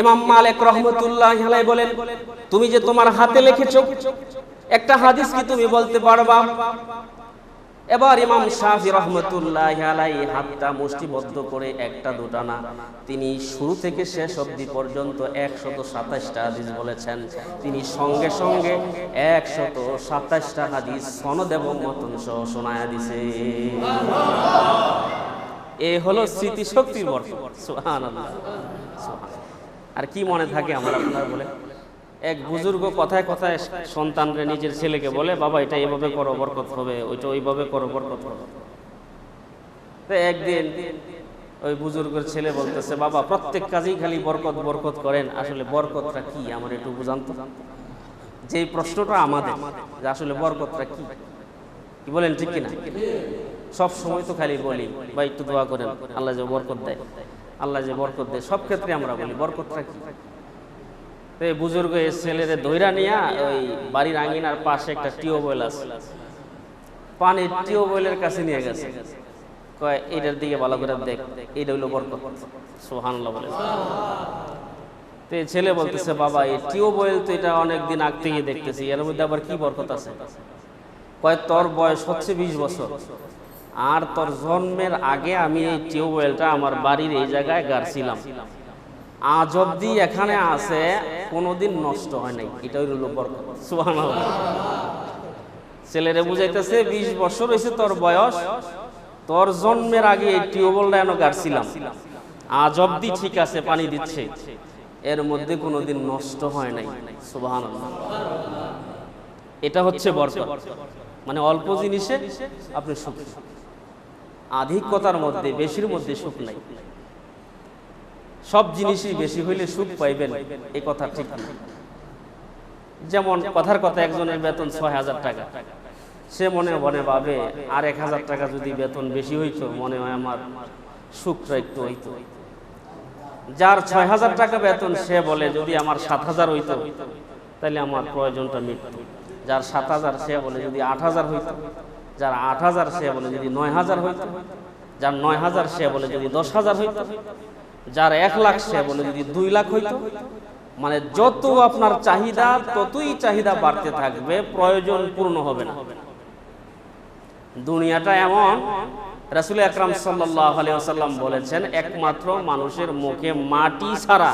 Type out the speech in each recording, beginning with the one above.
ইমাম মালিক রহমতুল্লাহ আলাই বলেন, তুমি যে তোমার হাতে লিখেছো, একটা হাদিস কি তুমি বলতে পারবা? এবার ইমাম শাহি রহমতুল্লাহ আলাই হাতটা মুষ্টিবদ্ধ করে একটা, দুটা না, তিনি শুরু থেকে শেষ অবধি পর্যন্ত একশত সাতাশটা হাদিস বলেছেন। তিনি সঙ্গে সঙ্গে একশত সাতাশটা হাদিস সনদ এবং মতন সহ শোনায়া দিছে। এ হলো স্মৃতিশক্তির বর্ষ আর কি মনে থাকে আমার আপনার বলে? এক বুজুর্গ কথায় কথায় সন্তানরে নিজের ছেলেকে বলে, বাবা, এটা এইভাবে করো, বরকত হবে, ওইটা ওইভাবে করো, বরকত হবে। তো একদিন ওই বুজুর্গের ছেলে বলতেছে, বাবা, প্রত্যেক কাজেই খালি বরকত বরকত করেন, আসলে বরকতটা কি? আমার একটু বুঝান তো। যে প্রশ্নটা আমাদের, যে আসলে বরকতটা কি? কি বলেন, ঠিক কিনা? সব সময় তো খালি বলি বা একটু দোয়া করেন, আল্লাহ যে বরকত দেয়। আল্লাহ যে বরকত দেয়, সব ক্ষেত্রে আমরা বলি, বরকতটা কি? তো এই বুজুর্গ এই ছেলেদের দৈরা নিয়া ওই বাড়ির আঙিনার পাশে একটা টিউবওয়েল আছে। পানির টিউবওয়েলের কাছে নিয়ে গেছে। কয় এটার দিকে ভালো করে দেখ, এইটা হইল বরকত। সোহানল্লাহ বলে। তো এই ছেলে বলতেছে, বাবা, এই টিউবওয়েল তো এটা অনেকদিন আগ থেকে দেখতেছি, এর মধ্যে আবার কি বরকত আছে? কয়, তোর বয়স হচ্ছে বিশ বছর। আর তোর জন্মের আগে আমি এই টিউবওয়েলটা আমার বাড়ির এই জায়গায় গাড়ছিলাম। আজ অব্দি এখানে আছে, কোনোদিন নষ্ট হয় নাই। এটা হইল বরকত। ছেলেরে বুঝাইতেছে, বিশ বছর হয়েছে তোর বয়স। তোর জন্মের আগে এই টিউবওয়েলটা এনে গাড়ছিলাম। আজ অব্দি ঠিক আছে, পানি দিচ্ছে। এর মধ্যে কোনোদিন নষ্ট হয় নাই। সুবহানাল্লাহ। এটা হচ্ছে বরকত। মানে অল্প জিনিসে আপনি সুখ। আধিক্যতার মধ্যে, বেশির মধ্যে সুখ নাই। সব জিনিসই বেশি হইলে সুখ পাইবেন এই কথা ঠিক যেমন কথার কথা একজনের বেতন ছয় হাজার টাকা, সে মনে মনে ভাবে, আর এক হাজার টাকা যদি বেতন বেশি হইতো, মনে হয় আমার সুখটা একটু হইতো। যার ছয় হাজার টাকা বেতন সে বলে, যদি আমার সাত হাজার হইতো তাহলে আমার প্রয়োজনটা মিটত। যার সাত হাজার সে বলে, যদি আট হাজার হইতো যার আট হাজার সে বলে যদি নয় হাজার হইতো, যার নয় হাজার সে বলে যদি দশ হাজার হইতো, যার এক লাখ সে বলে যদি দুই লাখ হইতো মানে যত আপনার চাহিদা, ততই চাহিদা বাড়তে থাকবে, প্রয়োজন পূর্ণ হবে না। দুনিয়াটা এমন, রাসুল আকরাম আলিয়াল্লাম বলেছেন, একমাত্র মানুষের মুখে মাটি ছাড়া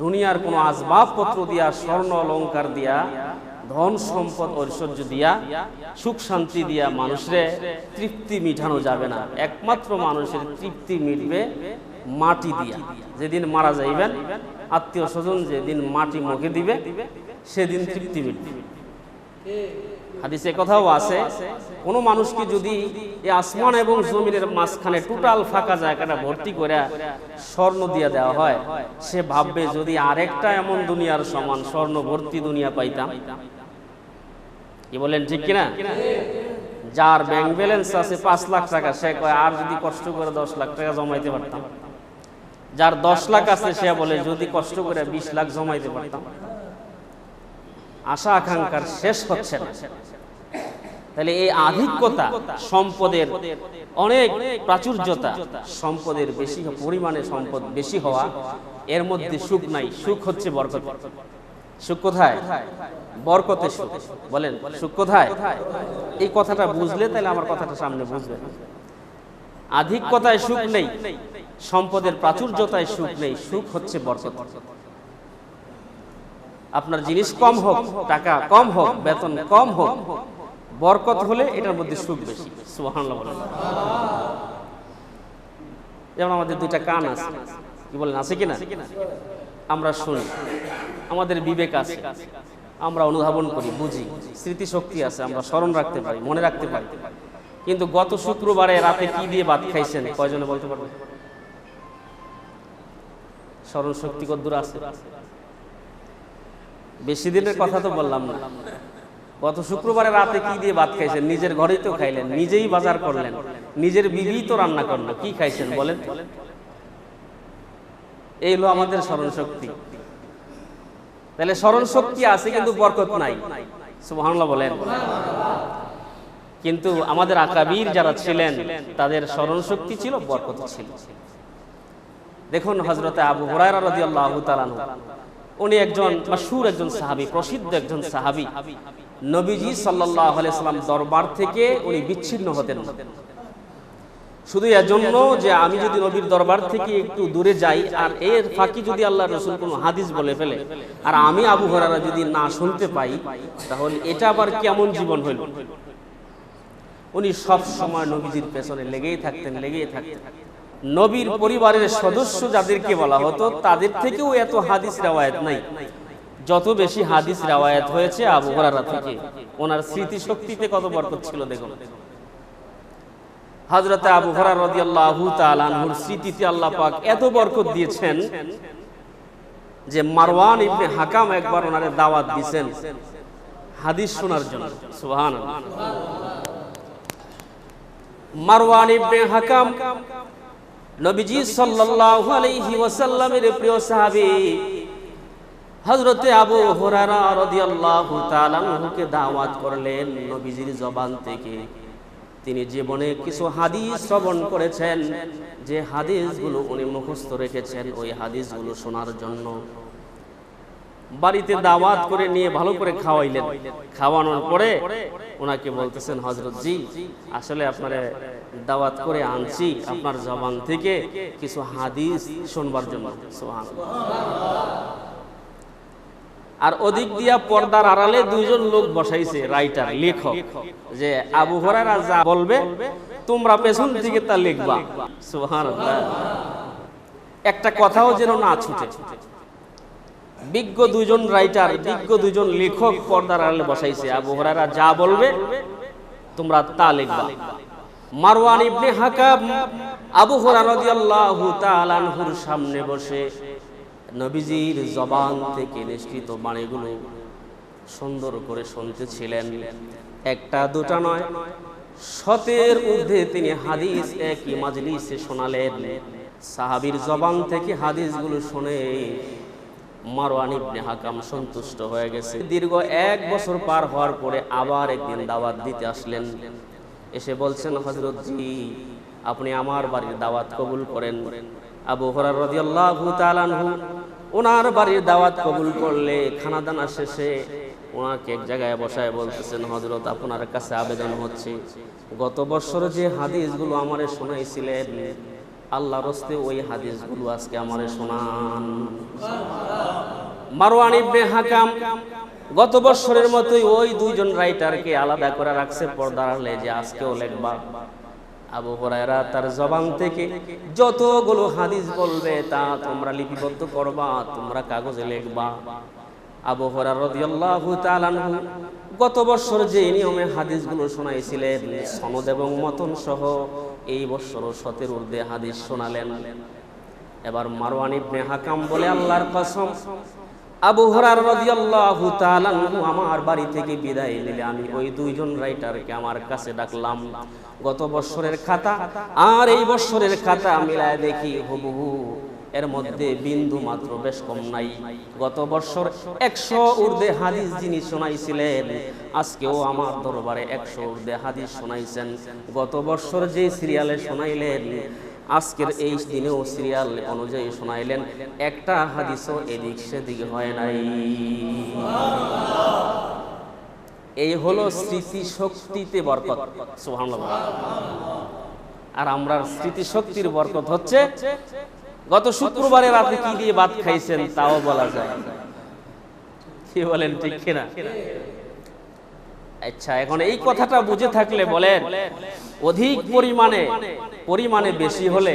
দুনিয়ার কোনো আসবাবপত্র দিয়া, স্বর্ণ অলঙ্কার দিয়া ধন সম্পদ ঐশ্বর্য দিয়া, সুখ শান্তি দিয়া মানুষের তৃপ্তি মিঠানো যাবে না। একমাত্র মানুষের তৃপ্তি মিটবে মাটি দিয়া। যেদিন মারা যাইবেন, আত্মীয় স্বজন যেদিন মাটি মুখে দিবে, সেদিন তৃপ্তি মিটবে। হাদিসে কথাও আছে, কোন মানুষকে যদি এই আসমান এবং জমিনের মাঝখানে টোটাল ফাঁকা জায়গাটা ভর্তি করে স্বর্ণ দিয়ে দেওয়া হয়, সে ভাববে, যদি আরেকটা এমন দুনিয়ার সমান স্বর্ণ ভর্তি দুনিয়া পাইতাম কি বলেন ঠিক কিনা? যার ব্যাংক ব্যালেন্স আছে পাঁচ লাখ টাকা, সে কয়, আর যদি কষ্ট করে দশ লাখ টাকা জমাইতে পারতাম। যার দশ লাখ আছে, সে বলে, যদি কষ্ট করে বিশ লাখ জমাইতে পারতাম। আশা আকাঙ্ক্ষার শেষ হচ্ছে না। তাহলে এই আধিক্যতা সম্পদের অনেক প্রাচুর্যতা সম্পদের বেশি পরিমাণে সম্পদ বেশি হওয়া, এর মধ্যে সুখ নাই, সুখ হচ্ছে বরকত। সুখ কোথায়? বলেন, সুখ কোথায়? এই কথাটা বুঝলে তাহলে আমার কথাটা সামনে বুঝবেন আধিক্যতায় সুখ নেই, সম্পদের প্রাচুর্যতায় সুখ নেই, সুখ হচ্ছে বরকত। আপনার জিনিস কম হোক, টাকা কম হোক, বেতন কম হোক, বরকত হলে এটার মধ্যে সুখ বেশি। যেমন আমাদের দুইটা কান আছে। কি বলেন, আছে কিনা? আমরা শুনি। আমাদের বিবেক আছে। আমরা অনুধাবন করি, বুঝি। স্মৃতিশক্তি আছে, আমরা স্মরণ রাখতে পারি, মনে রাখতে পারি। কিন্তু গত শুক্রবারে রাতে কি দিয়ে ভাত খাইছেন? কয়জনে বলতে পারবেন স্মরণ শক্তি কদ্দূর আছে? বেশি দিনের কথা তো বললাম না। গত শুক্রবারে রাতে কি দিয়ে ভাত খাইছেন? নিজের ঘরেই তো খাইলেন, নিজেই বাজার করলেন, নিজের বিবি তো রান্না করল, কি খাইছেন বলেন? এই হলো আমাদের স্মরণ শক্তি তাহলে স্মরণ শক্তি আছে কিন্তু বরকত নাই। সুবহানাল্লাহ বলেন। কিন্তু আমাদের আকাবির যারা ছিলেন, তাদের স্মরণ শক্তি ছিল, বরকত ছিল। দেখুন হজরতে আবু হুরায়রা উনি একজন মাশহুর একজন সাহাবী, প্রসিদ্ধ একজন সাহাবী। নবীজি সাল্লাল্লাহু আলাইহি সাল্লাম দরবার থেকে উনি বিচ্ছিন্ন হতেন। না। শুধু এজন্য যে আমি যদি নবীর দরবার থেকে একটু দূরে যাই, আর এর ফাঁকি যদি আল্লাহ রসুল কোনো হাদিস বলে ফেলে, আর আমি আবু হরারা যদি না শুনতে পাই, তাহলে এটা আবার কেমন জীবন হইল? উনি সব সময় নবীজির পেছনে লেগেই থাকতেন লেগেই থাকতেন। নবীর পরিবারের সদস্য যাদেরকে বলা হতো, তাদের থেকেও এত হাদিস রেওয়ায়ত নাই। যত বেশি হাদিস রেওয়ায়ত হয়েছে আবু হরারা থেকে, ওনার স্মৃতিশক্তিতে কত বরকত ছিল দেখুন। হজরতে আবু হরার স্মৃতিতে আল্লাহ পাক এত বরকত দিয়েছেন যে মারওয়ান ইবনে হাকাম একবার ওনারে দাওয়াত দিয়েছেন হাদিস শোনার জন্য। সুবহানাল্লাহ। মারওয়ান ইবনে হাকাম নবীজি সাল্লাল্লাহু আলাইহি ওয়াসাল্লামের প্রিয় সাহাবী হযরতে আবু হুরায়রা রাদিয়াল্লাহু তাআলা দাওয়াত করলেন নবীজির জবান থেকে। তিনি জীবনে কিছু হাদিস শ্রবণ করেছেন, যে হাদিসগুলো উনি মুখস্থ রেখেছেন, ওই হাদিসগুলো শোনার জন্য। বাড়িতে দাওয়াত করে নিয়ে ভালো করে খাওয়াইলেন। খাওয়ানোর পরে ওনাকে বলতেছেন হজরত জি, আসলে আপনার দাওয়াত করে আনছি আপনার জবান থেকে কিছু হাদিস শুনবার জন্য। সুবহানাল্লাহ। আর ওদিক দিয়া পর্দার আড়ালে দুইজন লোক বসাইছে রাইটার লেখক, যে আবু হরারা যা বলবে, তোমরা পেছন থেকে তা লিখবা। একটা কথাও যেন না ছুটে। বিজ্ঞ দুইজন রাইটার বিজ্ঞ দুইজন লেখক পর্দার আড়ালে বসাইছে, আবু হরারা যা বলবে, তোমরা তা লিখবা। মারওয়ান ইবনে হাকাম আবু তাআলা সামনে বসে নবীজির জবান থেকে নিষ্কৃত বাণীগুলো সুন্দর করে শুনতেছিলেন। একটা, দুটা নয় শতের ঊর্ধ্বে তিনি হাদিস একই মাজলিসে শোনালেন। সাহাবীর জবান থেকে হাদিসগুলো শুনে মারওয়ান ইবনে হাকাম সন্তুষ্ট হয়ে গেছে। দীর্ঘ এক বছর পার হওয়ার পরে আবার একদিন দাওয়াত দিতে আসলেন। এসে বলছেন হজরত জি, আপনি আমার বাড়ির দাওয়াত কবুল করেন। আবু হরার রাদিয়াল্লাহু তাআলা আনহু ওনার বাড়ির দাওয়াত কবুল করলে খানা দানা শেষে ওনাকে এক জায়গায় বসায় বলতেছেন হজরত আপনার কাছে আবেদন হচ্ছে। গত বছর যে হাদিসগুলো আমারে শোনাইছিলেন আল্লাহ রস্তে ওই হাদিসগুলো আজকে আমারে শোনান। মারওয়ান ইবনে হাকাম গত বছরের মতোই ওই দুইজন রাইটারকে আলাদা করে রাখছে, পর্দার আড়ালে যে আজকেও লেখবা। আবু হুরায়রা তার জবান থেকে যতগুলো হাদিস বলবে তা তোমরা লিপিবদ্ধ করবা, তোমরা কাগজে লিখবা। আবু হুরায়রা রাদিয়াল্লাহু তাআলা আনহু গত বছর যে নিয়মে হাদিসগুলো শোনাইছিলেন, সনদ এবং মতন সহ এই বছর সতের ঊর্ধ্বে হাদিস শোনালেন। এবার মারওয়ান ইবনে হাকাম বলে আল্লাহর কসম আবু হরার রাদিয়াল্লাহু তাআলা আমার বাড়ি থেকে বিদায় নিলে আমি ওই দুইজন রাইটারকে আমার কাছে ডাকলাম। গত বছরের খাতা আর এই বছরের খাতা মিলায় দেখি হুবহু এর মধ্যে বিন্দু মাত্র বেশ কম নাই। গত বছর একশো ঊর্ধ্বে হাদিস যিনি শোনাইছিলেন, আজকেও আমার দরবারে একশো ঊর্ধ্বে হাদিস শোনাইছেন। গত বছর যে সিরিয়ালে শোনাইলেন আজকের এই দিনেও সিরিয়াল অনুযায়ী শোনাইলেন, একটা হাদিসও এদিক সেদিক হয় নাই। এই হলো স্মৃতি শক্তিতে বরকত, সুবহানাল্লাহ। আর আমরা স্মৃতি শক্তির বরকত হচ্ছে, গত শুক্রবারে রাতে কি দিয়ে ভাত খাইছেন তাও বলা যায় কি বলেন, ঠিক কিনা? আচ্ছা এখন এই কথাটা বুঝে থাকলে বলেন, অধিক পরিমাণে পরিমাণে বেশি হলে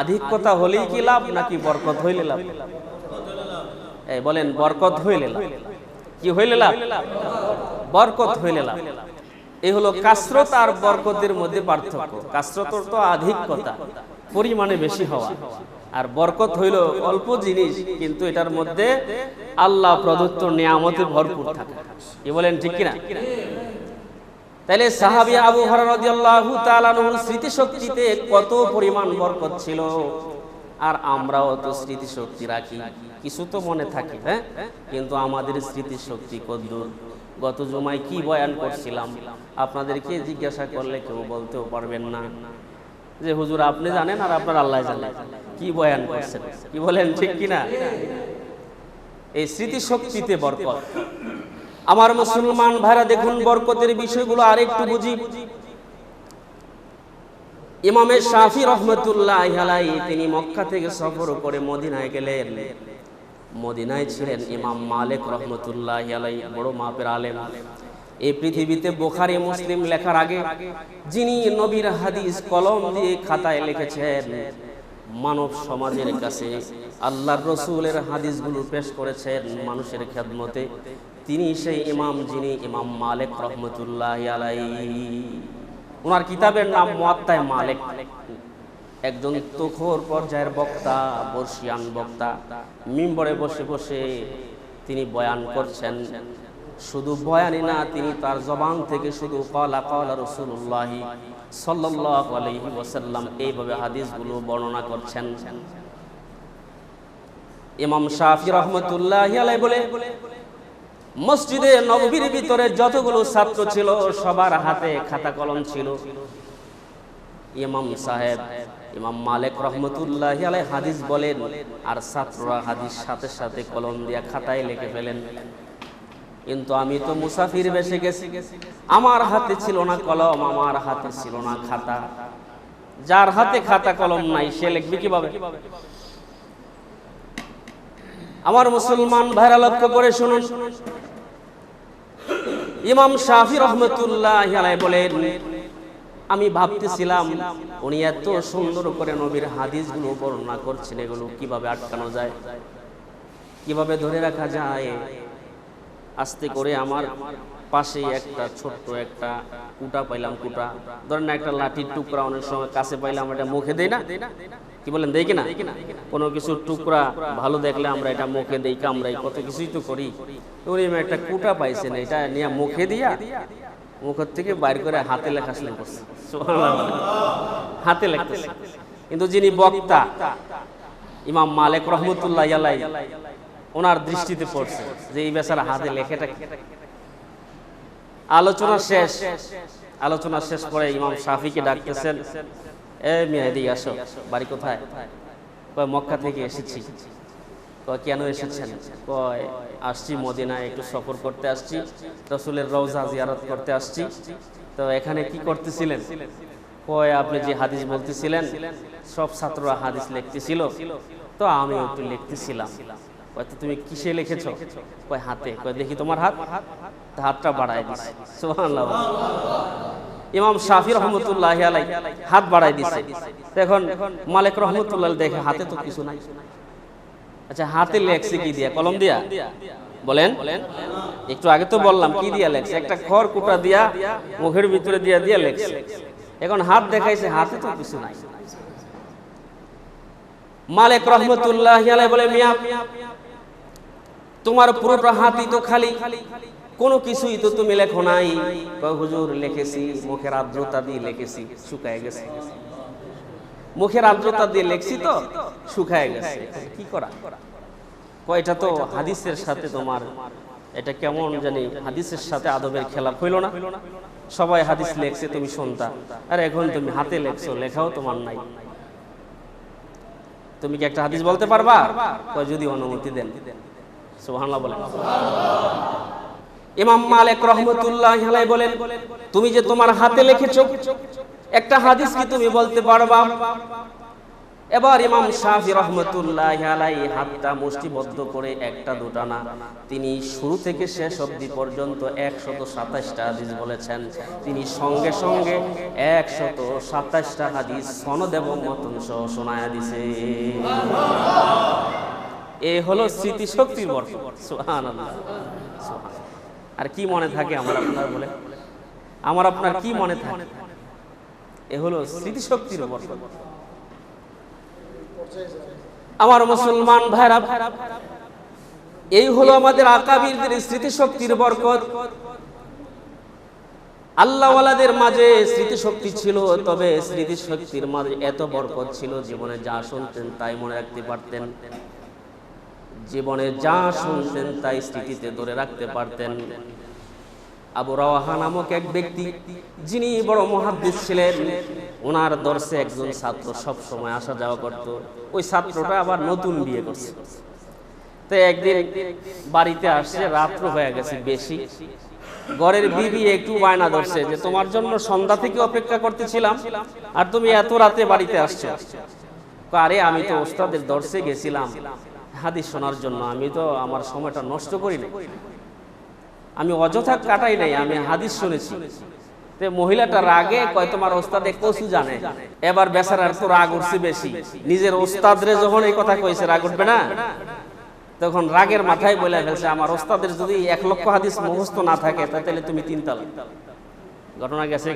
আধিক্যতা হলেই কি লাভ নাকি বরকত হইলে লাভ? এই বলেন, বরকত হইলে লাভ। কি হইলে লাভ? বরকত হইলে লাভ। এই হলো কাসরত আর বরকতের মধ্যে পার্থক্য। কাসরত তো আধিক্যতা। পরিমাণে বেশি হওয়া। আর বরকত হইল অল্প জিনিস, কিন্তু এটার মধ্যে আল্লাহ প্রদত্ত নিয়ামতে ভরপুর থাকে। কি বলেন, ঠিক কিনা? তাইলে সাহাবী আবু হরারহ রাদিয়াল্লাহু তাআলা আনহুর স্মৃতি কত পরিমাণ বরকত ছিল। আর আমরাও তো স্মৃতি শক্তি রাখি, কিছু তো মনে থাকে হ্যাঁ? কিন্তু আমাদের স্মৃতি শক্তি কদ্দূর গত জমায় কি বয়ান করছিলাম? আপনাদেরকে জিজ্ঞাসা করলে কেউ বলতেও পারবেন না। যে হুজুর, আপনি জানেন আর আপনার আল্লাহ জানেন। কি বয়ান করছেন? কি বলেন, ঠিক কিনা এই স্মৃতিশক্তিতে বরকত। আমার মুসলমান ভাইরা, দেখুন, বরকতের বিষয়গুলো আরেকটু বুঝি। ইমামে শাফি রহমতুল্লাহ তিনি মক্কা থেকে সফর করে মদিনায় গেলেন। মদিনায় ছিলেন ইমাম মালিক রহমতুল্লাহ বড় মাপের আলেম আলেম। এই পৃথিবীতে বোখারি মুসলিম লেখার আগে যিনি নবীর হাদিস কলম দিয়ে খাতায় লিখেছেন, মানব সমাজের কাছে আল্লাহর রসুলের হাদিসগুলো পেশ করেছেন মানুষের খেদমতে। তিনি সেই ইমাম যিনি ইমাম মালিক রহমতুল্লাহ আলাই ওনার কিতাবের নাম মোয়াত্তায় মালিক। একজন তুখোর পর্যায়ের বক্তা, বর্ষিয়ান বক্তা। মিম্বরে বসে বসে তিনি বয়ান করছেন শুধু বয়ানই না, তিনি তার জবান থেকে শুধু কলা কলা রসুল্লাহ সাল্লাহ ওসাল্লাম এইভাবে হাদিসগুলো বর্ণনা করছেন। ইমাম শাফি রহমতুল্লাহ বলে, মসজিদে নবীর ভিতরে যতগুলো ছাত্র ছিল, সবার হাতে খাতা কলম ছিল। ইমাম সাহেব, ইমাম মালিক রহমতুল্লাহ হাদিস বলেন, আর ছাত্ররা হাদিস সাথে সাথে কলম দিয়া খাতায় লিখে ফেলেন। কিন্তু আমি তো মুসাফির বেসে গেছি। আমার হাতে ছিল না কলম, আমার হাতে ছিল না খাতা। যার হাতে খাতা কলম নাই, সে লিখবে কীভাবে? আমার মুসলমান ভাইরা লক্ষ্য করে শুনুন। ইমাম শাফি রহমতুল্লাহ বলেন, আমি ভাবতেছিলাম, উনি এত সুন্দর করে নবীর হাদিসগুলো বর্ণনা করছেন, এগুলো কীভাবে আটকানো যায়? কীভাবে ধরে রাখা যায়? আস্তে করে আমার পাশে একটা ছোট্ট একটা কুটা পাইলাম, কুটা। ধরেন না, একটা লাঠির টুকরা অনেক সময় কাছে পাইলাম এটা মুখে দেই না? কি বলেন, দেই কিনা কোনো কিছু টুকরা ভালো দেখলে আমরা এটা মুখে দেই, কামড়াই, কত কিছুই তো করি। উনি একটা কুটা পাইছেন, এটা নিয়ে মুখে দিয়া মুখের থেকে বাইর করে হাতে লেখা শুরু করছে। হাতে লেখতেছে। কিন্তু যিনি বক্তা, ইমাম মালিক রহমতুল্লাহ ওনার দৃষ্টিতে পড়ছে যে এই বেচারা হাতে লেখেটা আলোচনা শেষ। আলোচনা শেষ করে ইমাম শাফিকে ডাকতেছেন, এ মেহেদি আসো, বাড়ি কোথায়? মক্কা থেকে এসেছি। কয়, কেন এসেছেন? কয়, আসছি মদিনায় একটু সফর করতে আসছি, রসুলের রওজা জিয়ারত করতে আসছি। তো এখানে কি করতেছিলেন? কয়, আপনি যে হাদিস বলতেছিলেন, সব ছাত্ররা হাদিস লিখতেছিল, তো আমি একটু লিখতেছিলাম। কয় তো তুমি কিসে লিখেছো? কয় হাতে। কয় দেখি তোমার হাত। হাতটা বাড়ায় দিছে সুবহানাল্লাহ। ইমাম শাফি রহমতুল্লাহ আলাই হাত বাড়ায় দিছে। এখন মালিক রহমতুল্লাহ দেখে হাতে তো কিছু নাই। আচ্ছা হাতে লেখছে কি দিয়া? কলম দিয়া? বলেন। একটু আগে তো বললাম কি দিয়া লেখছে? একটা খড় কুটা দিয়া মুখের ভিতরে দিয়া দিয়া লেখছে। এখন হাত দেখাইছে হাতে তো কিছু নাই। মালিক রহমতুল্লাহ আলাই বলে মিয়া তোমার পুরোটা হাতই তো খালি। কোনো কিছুই তো তুমি লেখো নাই। হুজুর, লিখেছি। মুখের আর্দ্রতা দিয়ে লিখেছি। শুকায় গেছে। মুখের আর্দ্রতা দিয়ে লেখছি তো, শুকায় গেছে। কি করা? কয়টা তো হাদিসের সাথে তোমার, এটা কেমন জানি হাদিসের সাথে আদবের খেলা হইল না। সবাই হাদিস লেখছে, তুমি শুনতা। আর, এখন তুমি হাতে লেখছো, লেখাও তোমার নাই। তুমি কি একটা হাদিস বলতে পারবা? যদি অনুমতি দেন। সুবহানাল্লাহ বলেন। ইমাম মালিক রহমতুল্লাহ আলাই বলেন, তুমি যে তোমার হাতে লিখেছো, একটা হাদিস কি তুমি বলতে পারবা? এবার ইমাম শাফি রহমতুল্লাহ আলাই হাতটা মুষ্টিবদ্ধ করে একটা, দুটা না, তিনি শুরু থেকে শেষ অবধি পর্যন্ত একশত সাতাশটা হাদিস বলেছেন। তিনি সঙ্গে সঙ্গে একশত সাতাশটা হাদিস সনদ এবং মতন সহ শোনায়া দিছে। এ হলো স্মৃতিশক্তির সুবহানাল্লাহ আর কি মনে থাকে আমার আপনার বলে? আমার আপনার কি মনে থাকে? এ হলো স্মৃতিশক্তির বর্তমান আমার মুসলমান ভাইরা, এই হলো আমাদের আকাবিরদের স্মৃতিশক্তির বরকত। আল্লাহওয়ালাদের মাঝে স্মৃতিশক্তি ছিল, তবে স্মৃতিশক্তির মাঝে এত বরকত ছিল, জীবনে যা শুনতেন তাই মনে রাখতে পারতেন। জীবনে যা শুনতেন তাই স্মৃতিতে ধরে রাখতে পারতেন। আবু রাওয়াহা নামক এক ব্যক্তি, যিনি বড় মহাদ্দিস ছিলেন, ওনার দর্শে একজন ছাত্র সব সময় আসা যাওয়া করত। ওই ছাত্রটা আবার নতুন বিয়ে করছে। তো একদিন বাড়িতে আসছে, রাত্র হয়ে গেছে বেশি। ঘরের বিবি একটু বায়না ধরছে যে, তোমার জন্য সন্ধ্যা থেকে অপেক্ষা করতেছিলাম, আর তুমি এত রাতে বাড়িতে আসছো। আরে, আমি তো ওস্তাদের দর্শে গেছিলাম। হাদিস শোনার জন্য আমি তো আমার সময়টা নষ্ট করি না আমি অযথা কাটাই নাই, আমি হাদিস শুনেছি। মহিলাটা রাগে, কয় তোমার ওস্তাদে কসু জানে। এবার বেচারার তো রাগ উঠছে বেশি। নিজের ওস্তাদরে যখন এই কথা কইছে, রাগ উঠবে না? তখন রাগের মাথায় বলে ফেলছে, আমার ওস্তাদের যদি এক লক্ষ হাদিস মুখস্থ না থাকে তাহলে তুমি তিন তালাক ঘটনা গেছে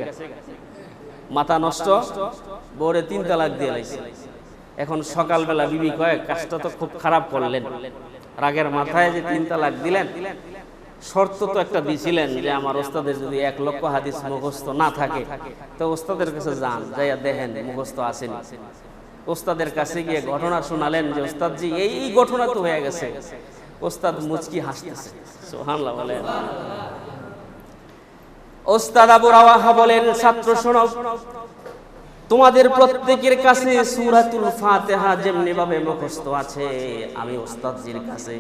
মাথা নষ্ট, বউরে তিন তালাক দিয়ে লাইছে। এখন সকালবেলা বিবি কয়, কাজটা তো খুব খারাপ করলেন। রাগের মাথায় যে তিন তালাক দিলেন, শর্ত তো একটা দিছিলেন যে আমার ওস্তাদের যদি এক লক্ষ হাদিস মুখস্থ না থাকে, তো ওস্তাদের কাছে যান, যাইয়া দেখেন, মুখস্থ আসেনি ওস্তাদের কাছে গিয়ে ঘটনা শোনালেন যে, ওস্তাদজি এই এই ঘটনা তো হয়ে গেছে। ওস্তাদ মুচকি হাসতেছে। সুবহানাল্লাহ বলেন। ওস্তাদ আবু রাওয়াহা বলেন, ছাত্র শোনো তোমাদের প্রত্যেকের কাছে সূরাতুল ফাতিহা যেমনি ভাবে মুখস্থ আছে, আমি ওস্তাদজির কাছে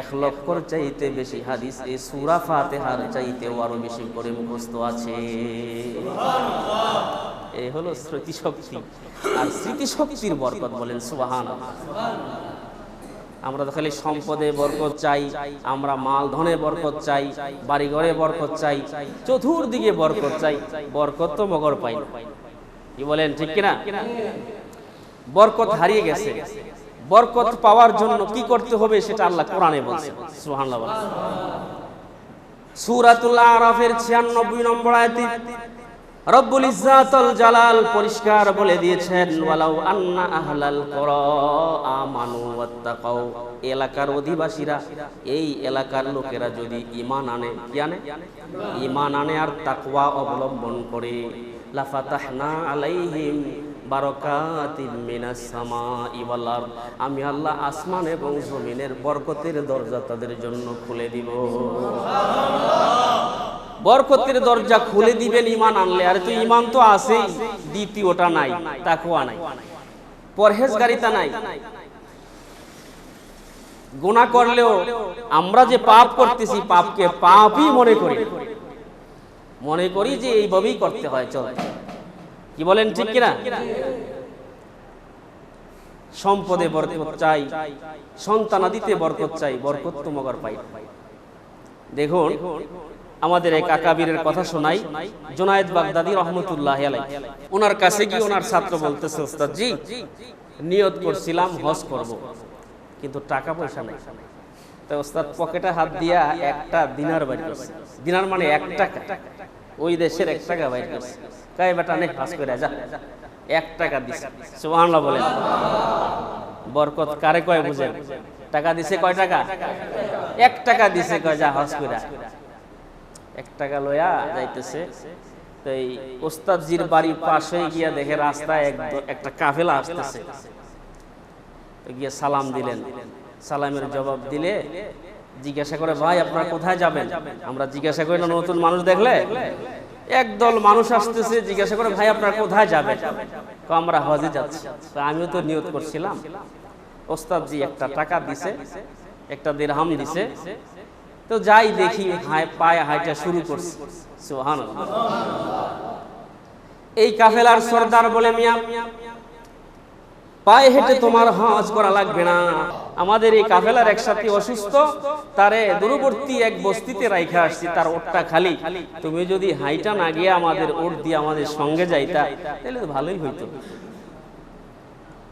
এক লক্ষর চাইতে বেশি হাদিস এই সূরা ফাতিহার চাইতে আরও বেশি করে মুখস্থ আছে। এই হলো স্মৃতিশক্তি। আর স্মৃতিশক্তির বরকত বলেন সুবাহান আমরা তো খালি সম্পদে বরকত চাই, আমরা মাল ধনে বরকত চাই বাড়ি ঘরে বরকত চাই, চতুর্দিকে বরকত চাই, বরকত তো মগর পাই। কি বলেন, ঠিক কিনা? বরকত হারিয়ে গেছে। বরকত পাওয়ার জন্য কি করতে হবে সেটা আল্লাহ কোরআনে বলছে সুবহানাল্লাহ সূরাতুল আরাফের 96 নম্বর আয়াতে রব্বুল ইজ্জাতুল জালাল পরিষ্কার বলে দিয়েছেন, ওয়ালাউ আন্না আহলাল কুরা আমানু ওয়াত্তাকাও এলাকার অধিবাসীরা, এই এলাকার লোকেরা যদি ঈমান আনে, কি আনে? ঈমান আনে আর তাকওয়া অবলম্বন করে। লাফাতাহনা আলাইহিম আমি আল্লাহ আসমান এবং জমিনের বরকতের দরজা তাদের জন্য খুলে দিব। বরকতের দরজা খুলে দিবেন ইমান আনলে। আরে তো ইমান তো আছেই দ্বিতীয়টা নাই তাকুয়া নাই পরহেজগারিতা নাই। গুনাহ করলেও আমরা যে পাপ করতেছি পাপকে পাপই মনে করি। মনে করি যে এইভাবেই করতে হয়, চল। কি বলেন ঠিক কিনা? সম্পদে বরকত চাই, সন্তানাদিতে বরকত চাই বরকত তো মগর পাই। দেখুন, আমাদের এক আকাবিরের কথা শোনাই, জোনায়েদ বাগদাদি রহমতুল্লাহ আলাই ওনার কাছে গিয়ে ওনার ছাত্র বলতেছে ওস্তাদ জি নিয়ত করছিলাম, হজ করব। কিন্তু টাকা পয়সা নাই। তো ওস্তাদ পকেটে হাত দিয়া একটা দিনার করছে। দিনার মানে এক টাকা। ওই দেশের এক টাকা বাইর করছে। কাই বেটা নে হজ করে যা। এক টাকা দিছে। সুবহানাল্লাহ বলেন। বরকত কারে কয় বুঝেন? টাকা দিছে কয় টাকা? এক টাকা দিছে কয় যা হজ করে। এক টাকা লয়া যাইতেছে। তো এই ওস্তাদজির বাড়ির পাশে গিয়া দেখে রাস্তায় এক একটা কাফেলা আসতেছে। গিয়ে সালাম দিলেন। সালামের জবাব দিলে জিজ্ঞাসা করে, ভাই, আপনারা কোথায় যাবেন? আমরা জিজ্ঞাসা করি, না, নতুন মানুষ দেখলে? একদল মানুষ আসতেছে, জিজ্ঞাসা করে, ভাই, আপনারা কোথায় যাবেন? তো আমরা হজে যাচ্ছি। আমিও তো নিয়ত করছিলাম। ওস্তাদজি একটা টাকা দিছে, একটা দেড়হাম দিছে। তো যাই দেখি, হায়, পায়ে হাইটা শুরু করছি। সুবহানাল্লাহ। এই কাফেলার সর্দার বলে, মিয়া পায়ে হেঁটে তোমার হজ করা লাগবে না। আমাদের এই কাফেলার এক সাথী অসুস্থ তারে দূরবর্তী এক বস্তিতে রাইখা আসছি তার ওটটা খালি। তুমি যদি হাইটা না গিয়ে আমাদের ওট দিয়ে আমাদের সঙ্গে যাইতা তাহলে তো ভালোই হইতো।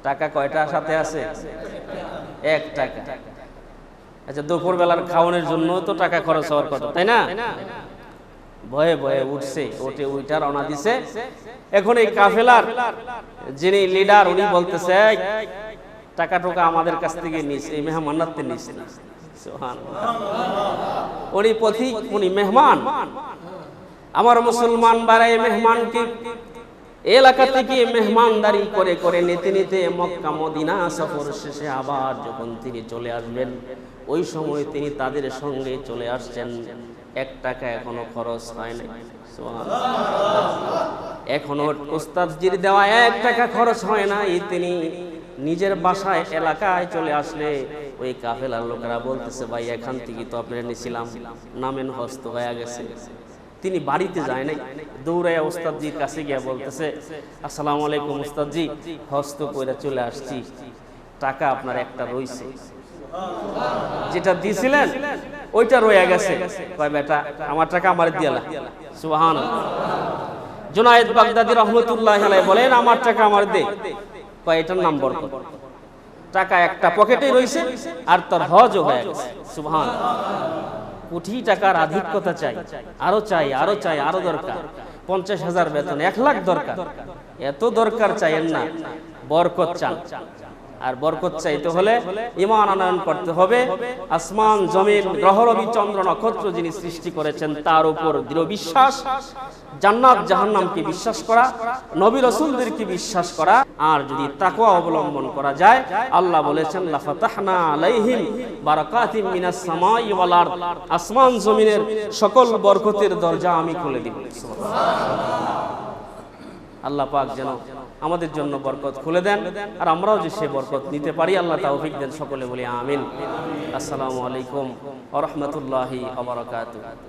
টাকা কয়টা সাথে আছে? এক টাকা। আচ্ছা দুপুর বেলার খাওয়ানোর জন্য তো টাকা খরচ হওয়ার কথা তাই না? ভয়ে ভয়ে উঠছে ওটে উইটা রওনা দিছে এখন এই কাফেলার যিনি লিডার উনি বলতেছে টাকা টোকা আমাদের কাছ থেকে নিস এই মেহমানাতে নিস। উনি পথিক উনি মেহমান। আমার মুসলমান বাড়ায় মেহমানকে এলাকা থেকে মেহমানদারি করে করে নিতে নিতে মক্কা মদিনা সফর শেষে আবার যখন তিনি চলে আসবেন ওই সময় তিনি তাদের সঙ্গে চলে আসছেন। এক টাকা এখনও খরচ হয় নাই। এখনও ওস্তাদজির দেওয়া এক টাকা খরচ হয় না এই তিনি নিজের বাসায়, এলাকায় চলে আসলে ওই কাফেলার লোকেরা বলতেছে, ভাই, এখান থেকে তো আপনারা নিয়েছিলাম নামেন হস্ত হয়ে গেছে। তিনি বাড়িতে যায় নাই। দৌড়ায় ওস্তাদজির কাছে গিয়ে বলতেছে, আসসালামু আলাইকুম ওস্তাদজি হস্ত কইরা চলে আসছি। টাকা আপনার একটা রইছে। যেটা দিয়েছিলেন ওইটা রয়ে গেছে। কয় বেটা, আমার টাকা আমার দিয়ালা সুবহান জুনায়েদ বাগদাদি রহমতুল্লাহ বলেন, আমার টাকা আমার দে। কয়, এটার নাম বরকত। টাকা একটা পকেটে রইছে, আর তার হজও হয়ে গেছে। সুবহান কোটি টাকার আধিক্যতা চাই। আরও চাই আরও চাই, আরও দরকার। পঞ্চাশ হাজার বেতন, এক লাখ দরকার। এত দরকার চাইেন না। বরকত চান। আর বরকত চাইতে হলে ইমান আনয়ন করতে হবে। আসমান, জমিন, গ্রহ রবি, চন্দ্র নক্ষত্র যিনি সৃষ্টি করেছেন, তার উপর দৃঢ় বিশ্বাস, জান্নাত জাহান্নামকে বিশ্বাস করা, নবী রসুলদেরকে বিশ্বাস করা, আর যদি তাকওয়া অবলম্বন করা যায়, আল্লাহ বলেছেন, লাফাতাহনা আলাইহিম বারাকাতিম মিনাস সামাই ওয়াল আরদ। আসমান, জমিনের সকল বরকতের দরজা আমি খুলে দিব। সুবহানাল্লাহ। আল্লাহ পাক যেন আমাদের জন্য বরকত খুলে দেন আর আমরাও যে সে বরকত নিতে পারি, আল্লাহ তাওফিক দেন সকলে বলি আমিন। আসসালামু আলাইকুম আ রহমতুল্লাহি ওয়া বারাকাতুহু।